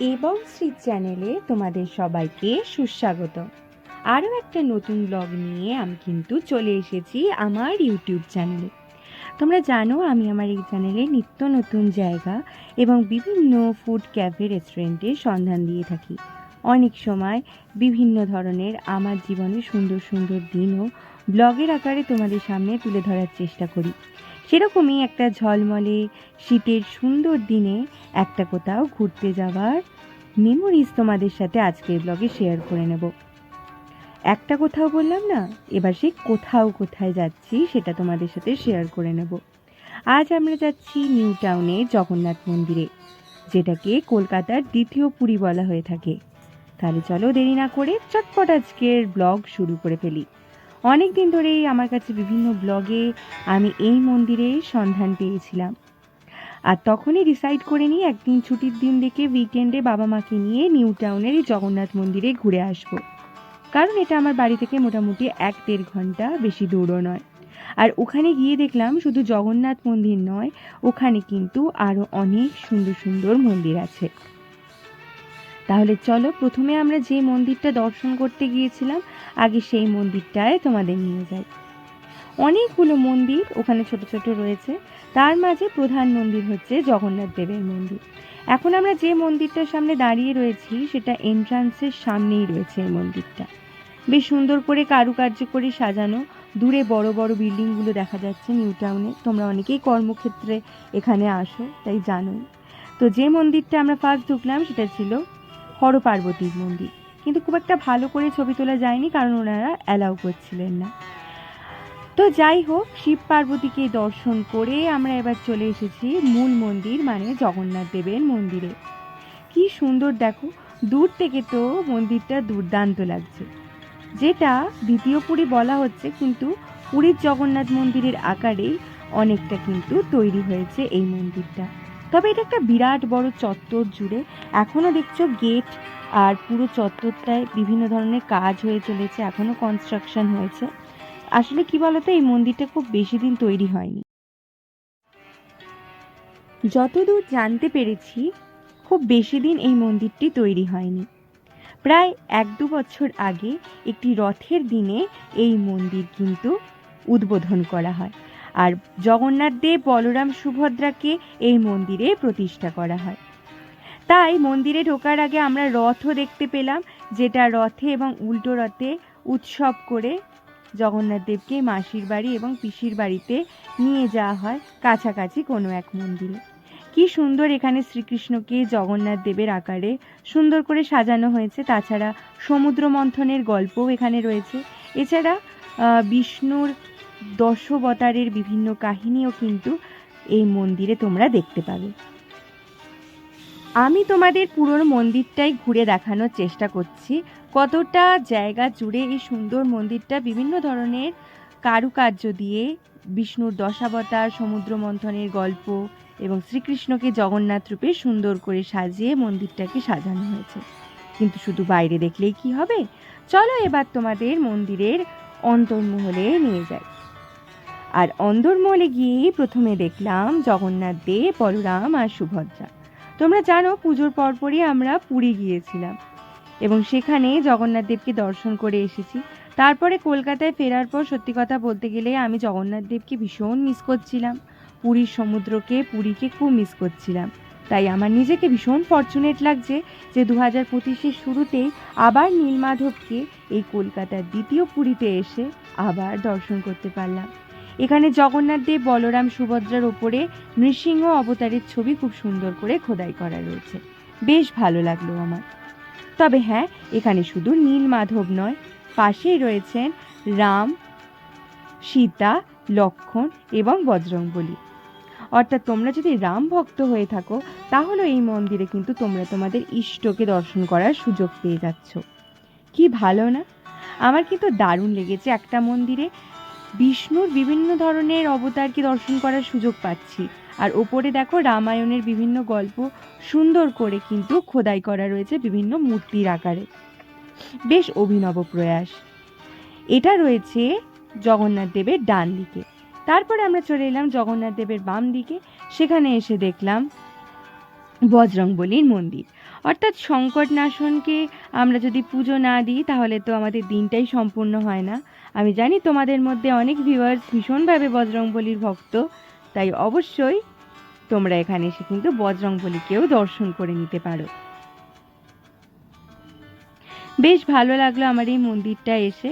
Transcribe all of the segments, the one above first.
এবং শ্রী চ্যানেলে তোমাদের সবাইকে সুস্বাগত। আরও একটা নতুন ব্লগ নিয়ে আমি কিন্তু চলে এসেছি আমার ইউটিউব চ্যানেলে তোমরা জানো আমি আমার এই চ্যানেলে নিত্য নতুন জায়গা এবং বিভিন্ন ফুড ক্যাফে রেস্টুরেন্টের সন্ধান দিয়ে থাকি। অনেক সময় বিভিন্ন ধরনের আমার জীবনে সুন্দর সুন্দর দিনও ব্লগের আকারে তোমাদের সামনে তুলে ধরার চেষ্টা করি। সেরকমই একটা ঝলমলে শীতের সুন্দর দিনে একটা কোথাও ঘুরতে যাওয়ার মেমোরিজ তোমাদের সাথে আজকের ব্লগে শেয়ার করে নেব। একটা কোথাও বললাম না, এবার সেই কোথাও কোথায় যাচ্ছি সেটা তোমাদের সাথে শেয়ার করে নেব। আজ আমরা যাচ্ছি নিউ টাউনে জগন্নাথ মন্দিরে, যেটাকে কলকাতার দ্বিতীয় পুরী বলা হয়ে থাকে। তাহলে চলো দেরি না করে চটপট আজকের ব্লগ শুরু করে ফেলি। অনেক দিন ধরেই আমার কাছে বিভিন্ন ব্লগে আমি এই মন্দিরের সন্ধান পেয়েছিলাম। আর তখনই ডিসাইড করে নিই একদিন ছুটির দিন দেখে উইকেন্ডে বাবা মাকে নিয়ে নিউ টাউনের এই জগন্নাথ মন্দিরে ঘুরে আসব। কারণ এটা আমার বাড়ি থেকে মোটামুটি এক দেড় ঘণ্টা বেশি দূরও নয়। আর ওখানে গিয়ে দেখলাম শুধু জগন্নাথ মন্দির নয়, ওখানে কিন্তু আরও অনেক সুন্দর সুন্দর মন্দির আছে। তাহলে চলো প্রথমে আমরা যে মন্দিরটা দর্শন করতে গিয়েছিলাম, আগে সেই মন্দিরটায় তোমাদের নিয়ে যাই। অনেকগুলো মন্দির ওখানে ছোট ছোট রয়েছে। তার মাঝে প্রধান মন্দির হচ্ছে জগন্নাথ দেবের মন্দির। এখন আমরা যে মন্দিরটার সামনে দাঁড়িয়ে রয়েছি, সেটা এন্ট্রান্সের সামনেই রয়েছে এই মন্দিরটা। বেশ সুন্দর করে কারুকার্য করে সাজানো। দূরে বড় বড় বিল্ডিংগুলো দেখা যাচ্ছে নিউ টাউনে। তোমরা অনেকেই কর্মক্ষেত্রে এখানে আসো, তাই জানোই। তো যে মন্দিরটা আমরা ফার্স্ট ঢুকলাম, সেটা ছিল হর পার্বতীর মন্দির। কিন্তু খুব একটা ভালো করে ছবি তোলা যায়নি, কারণ ওনারা অ্যালাউ করছিলেন না। তো যাই হোক, শিব পার্বতীকে দর্শন করে আমরা এবার চলে এসেছি মূল মন্দির মানে জগন্নাথ দেবের মন্দিরে। কি সুন্দর দেখো, দূর থেকে তো মন্দিরটা দুর্দান্ত লাগছে। যেটা দ্বিতীয় পুরী বলা হচ্ছে, কিন্তু পুরীর জগন্নাথ মন্দিরের আকারেই অনেকটা কিন্তু তৈরি হয়েছে এই মন্দিরটা। তবে এটা একটা বিরাট বড় চত্বর জুড়ে এখনও দেখছ গেট আর পুরো চত্বরটায় বিভিন্ন ধরনের কাজ হয়ে চলেছে এখনও কনস্ট্রাকশন হয়েছে। আসলে কি বলতো, এই মন্দিরটা খুব বেশি দিন তৈরি হয়নি। যতদূর জানতে পেরেছি, খুব বেশি দিন এই মন্দিরটি তৈরি হয়নি। প্রায় এক দু বছর আগে একটি রথের দিনে এই মন্দির কিন্তু উদ্বোধন করা হয়। আর জগন্নাথ দেব বলরাম সুভদ্রাকে এই মন্দিরে প্রতিষ্ঠা করা হয়। তাই মন্দিরে ঢোকার আগে আমরা রথও দেখতে পেলাম, যেটা রথে এবং উল্টো রথে উৎসব করে জগন্নাথ দেবকে মাসির বাড়ি এবং পিসির বাড়িতে নিয়ে যাওয়া হয়, কাছাকাছি কোনো এক মন্দিরে। কি সুন্দর এখানে শ্রীকৃষ্ণকে জগন্নাথ দেবের আকারে সুন্দর করে সাজানো হয়েছে। তাছাড়া সমুদ্র মন্থনের গল্পও এখানে রয়েছে। এছাড়া বিষ্ণুর দশবতারের বিভিন্ন কাহিনীও কিন্তু এই মন্দিরে তোমরা দেখতে পাবে। আমি তোমাদের পুরো মন্দিরটাই ঘুরে দেখানোর চেষ্টা করছি। কতটা জায়গা জুড়ে এই সুন্দর মন্দিরটা বিভিন্ন ধরনের কারুকার্য দিয়ে বিষ্ণুর দশাবতার, সমুদ্র মন্থনের গল্প এবং শ্রীকৃষ্ণকে জগন্নাথ রূপে সুন্দর করে সাজিয়ে মন্দিরটাকে সাজানো হয়েছে। কিন্তু শুধু বাইরে দেখলেই কি হবে? চলো এবার তোমাদের মন্দিরের অন্তর্মহলে নিয়ে যাই। আর অন্দরমহলে গিয়ে প্রথমে দেখলাম জগন্নাথ দেব, বলরাম আর সুভদ্রা। তোমরা জানো পুজোর পরপরই আমরা পুরী গিয়েছিলাম এবং সেখানে জগন্নাথ দেবকে দর্শন করে এসেছি। তারপরে কলকাতায় ফেরার পর সত্যি কথা বলতে গেলে আমি জগন্নাথ দেবকে ভীষণ মিস করছিলাম। পুরীর সমুদ্রকে, পুরীকে খুব মিস করছিলাম। তাই আমার নিজেকে ভীষণ ফর্চুনেট লাগছে যে দু হাজার পঁচিশের শুরুতেই আবার নীলমাধবকে এই কলকাতার দ্বিতীয় পুরীতে এসে আবার দর্শন করতে পারলাম। এখানে জগন্নাথ দেব, বলরাম, সুভদ্রার ওপরে নৃসিংহ অবতারের ছবি খুব সুন্দর করে খোদাই করা রয়েছে। বেশ ভালো লাগল আমার। তবে হ্যাঁ এখানে শুধু নীল মাধব নয়, পাশেই রয়েছেন রাম, সীতা, লক্ষণ এবং বজরংবলী। অর্থাৎ তোমরা যদি রাম ভক্ত হয়ে থাকো, তাহলে এই মন্দিরে কিন্তু তোমরা তোমাদের ইষ্টকে দর্শন করার সুযোগ পেয়ে যাচ্ছ। কি ভালো না? আমার কিন্তু দারুণ লেগেছে একটা মন্দিরে বিষ্ণুর বিভিন্ন ধরনের অবতারকে দর্শন করার সুযোগ পাচ্ছি। আর ওপরে দেখো রামায়ণের বিভিন্ন গল্প সুন্দর করে কিন্তু খোদাই করা রয়েছে বিভিন্ন মূর্তির আকারে। বেশ অভিনব প্রয়াস। এটা রয়েছে জগন্নাথ দেবের ডান দিকে। তারপরে আমরা চলে এলাম জগন্নাথ দেবের বাম দিকে। সেখানে এসে দেখলাম বজরংবলীর মন্দির। অর্থাৎ সংকটনাশনকে আমরা যদি পুজো না দিই, তাহলে তো আমাদের দিনটাই সম্পূর্ণ হয় না। আমি জানি তোমাদের মধ্যে অনেক ভিউয়ার্স ভীষণভাবে বজরংবলীর ভক্ত, তাই অবশ্যই তোমরা এখানে এসে কিন্তু বজরংবলীকেও দর্শন করে নিতে পারো। বেশ ভালো লাগল আমার এই মন্দিরটা এসে।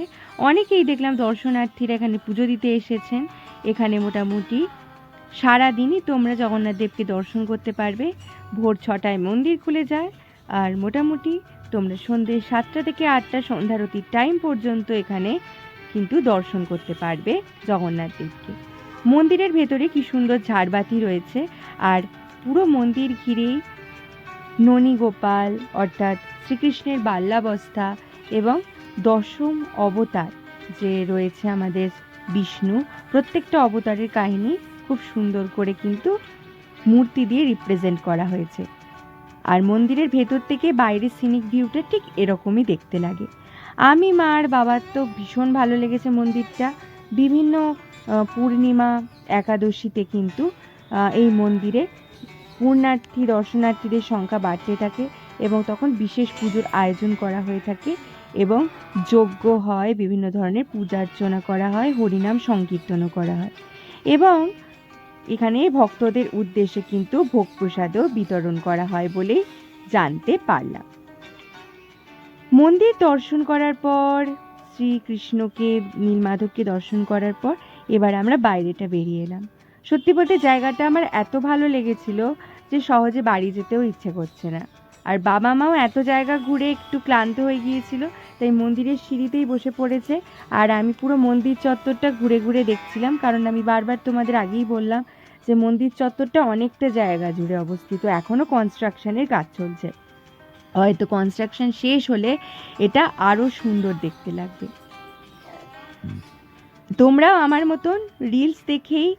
অনেকেই দেখলাম দর্শনার্থীরা এখানে পুজো দিতে এসেছেন। এখানে মোটামুটি সারাদিনই তোমরা জগন্নাথ দেবকে দর্শন করতে পারবে। ভোর ছটায় মন্দির খুলে যায়। আর মোটামুটি তোমরা সন্ধ্যে সাতটা থেকে আটটা সন্ধ্যারতির টাইম পর্যন্ত এখানে কিন্তু দর্শন করতে পারবে জগন্নাথ দেবকে। মন্দিরের ভেতরে কি সুন্দর ঝাড়বাতি রয়েছে আর পুরো মন্দির ঘিরেই ননী গোপাল অর্থাৎ শ্রীকৃষ্ণের বাল্যাবস্থা এবং দশম অবতার যে রয়েছে আমাদের বিষ্ণু, প্রত্যেকটা অবতারের কাহিনী খুব সুন্দর করে কিন্তু মূর্তি দিয়ে রিপ্রেজেন্ট করা হয়েছে। আর মন্দিরের ভেতর থেকে বাইরের সিনিক ভিউটা ঠিক এরকমই দেখতে লাগে। আমি, মা আর বাবার তো ভীষণ ভালো লেগেছে মন্দিরটা। বিভিন্ন পূর্ণিমা, একাদশীতে কিন্তু এই মন্দিরে পূর্ণার্থী, দর্শনার্থীদের সংখ্যা বাড়তে থাকে এবং তখন বিশেষ পুজোর আয়োজন করা হয়ে থাকে এবং যজ্ঞ হয়, বিভিন্ন ধরনের পূজা অর্চনা করা হয়, হরিনাম সংকীর্তনও করা হয়। এবং এখানে ভক্তদের উদ্দেশ্যে কিন্তু ভোগ প্রসাদও বিতরণ করা হয় বলে জানতে পারলাম। মন্দির দর্শন করার পর, শ্রীকৃষ্ণকে, নীলমাধবকে দর্শন করার পর এবার আমরা বাইরেটা বেরিয়ে এলাম। সত্যি বলতে জায়গাটা আমার এত ভালো লেগেছিল যে সহজে বাড়ি যেতেও ইচ্ছে করছে না। আর বাবা মাও এত জায়গা ঘুরে একটু ক্লান্ত হয়ে গিয়েছিল, তাই মন্দিরের সিঁড়িতেই বসে পড়েছে। আর আমি পুরো মন্দির চত্বরটা ঘুরে ঘুরে দেখছিলাম, কারণ আমি বারবার তোমাদের আগেই বললাম যে মন্দির চত্বরটা অনেকটা জায়গা জুড়ে অবস্থিত এখনও কনস্ট্রাকশনের কাজ চলছে। হয়তো কনস্ট্রাকশন শেষ হলে এটা আরও সুন্দর দেখতে লাগবে। তোমরাও আমার মতন রিলস দেখেই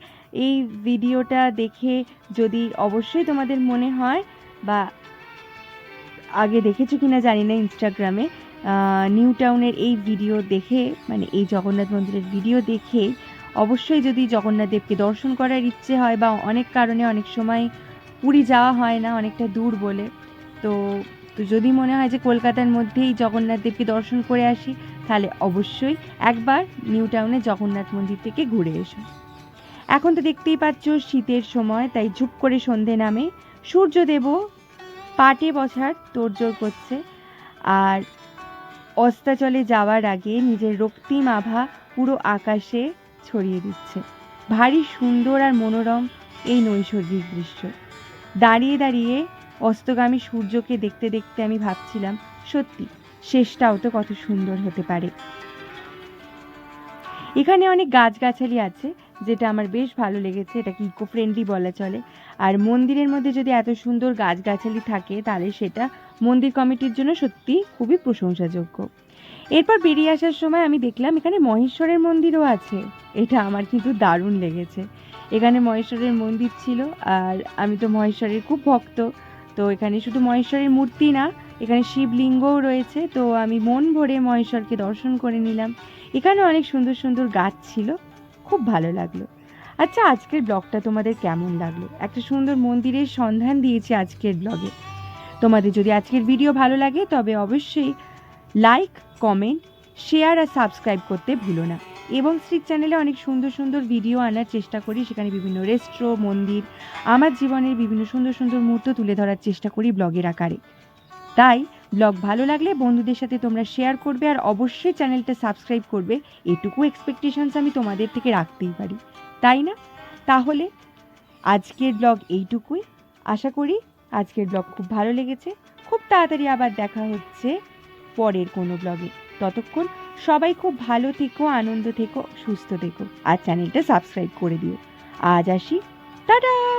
এই ভিডিওটা দেখে যদি অবশ্যই তোমাদের মনে হয় বা আগে দেখেছ কিনা জানি না ইনস্টাগ্রামে নিউ টাউনের এই ভিডিও দেখে মানে এই জগন্নাথ মন্দিরের ভিডিও দেখে অবশ্যই যদি জগন্নাথ দেবকে দর্শন করার ইচ্ছে হয় বা অনেক কারণে অনেক সময় পুরী যাওয়া হয় না, অনেকটা দূর বলে, তো তো যদি মনে হয় যে কলকাতার মধ্যেই জগন্নাথ দেবকে দর্শন করে আসি, তাহলে অবশ্যই একবার নিউ টাউনে জগন্নাথ মন্দির থেকে ঘুরে এসো। এখন তো দেখতেই পাচ্ছ শীতের সময়, তাই ঝুপ করে সন্ধে নামে। সূর্যদেবও পাটে বসার তোড়জোড় করছে। আর অস্তাচলে যাওয়ার আগে নিজের রক্তিম আভা পুরো আকাশে ছড়িয়ে দিচ্ছে। ভারী সুন্দর আর মনোরম এই নৈসর্গিক দৃশ্য। দাঁড়িয়ে দাঁড়িয়ে অস্তগামী সূর্যকে দেখতে দেখতে আমি ভাবছিলাম, সত্যি, শেষটাও তো কত সুন্দর হতে পারে। এখানে অনেক গাছগাছালি আছে যেটা আমার বেশ ভালো লেগেছে, এটাকে ইকো ফ্রেন্ডলি বলা চলে। আর মন্দিরের মধ্যে যদি এত সুন্দর গাছগাছালি থাকে, তাহলে সেটা মন্দির কমিটির জন্য সত্যি খুবই প্রশংসাযোগ্য। এরপর বেরিয়ে আসার সময় আমি দেখলাম এখানে মহেশ্বরের মন্দিরও আছে। এটা আমার কিন্তু দারুণ লেগেছে। এখানে মহেশ্বরের মন্দির ছিল, আর আমি তো মহেশ্বরের খুব ভক্ত। তো এখানে শুধু মহেশ্বরের মূর্তি না, এখানে শিবলিঙ্গও রয়েছে। তো আমি মন ভরে মহেশ্বরকে দর্শন করে নিলাম। এখানে অনেক সুন্দর সুন্দর গাছ ছিল। খুব ভালো লাগল। আচ্ছা আজকের ব্লগটা তোমাদের কেমন লাগল? একটা সুন্দর মন্দিরের সন্ধান দিয়েছি আজকের ব্লগে। তোমাদের যদি আজকের ভিডিও ভালো লাগে, তবে অবশ্যই লাইক কমেন্ট শেয়ার আর সাবস্ক্রাইব করতে ভুলো না। এবং শ্রী চ্যানেলে অনেক সুন্দর সুন্দর ভিডিও আনার চেষ্টা করি। সেখানে বিভিন্ন রেস্ট্রো মন্দির, আমার জীবনের বিভিন্ন সুন্দর সুন্দর মুহূর্ত তুলে ধরার চেষ্টা করি ব্লগের আকারে। তাই ব্লগ ভালো লাগলে বন্ধুদের সাথে তোমরা শেয়ার করবে আর অবশ্যই চ্যানেলটা সাবস্ক্রাইব করবে। এটুকু এক্সপেকটেশনস আমি তোমাদের থেকে রাখতেই পারি। তাই না? তাহলে আজকের ব্লগ এইটুকুই। আশা করি আজকের ব্লগ খুব ভালো লেগেছে। খুব তাড়াতাড়ি আবার দেখা হচ্ছে পরের কোনো ব্লগে। ততক্ষণ সবাই খুব ভালো থেকো, আনন্দ থেকো, সুস্থ থেকো। আর চ্যানেলটা সাবস্ক্রাইব করে দিও। আজ আসি। টাটা!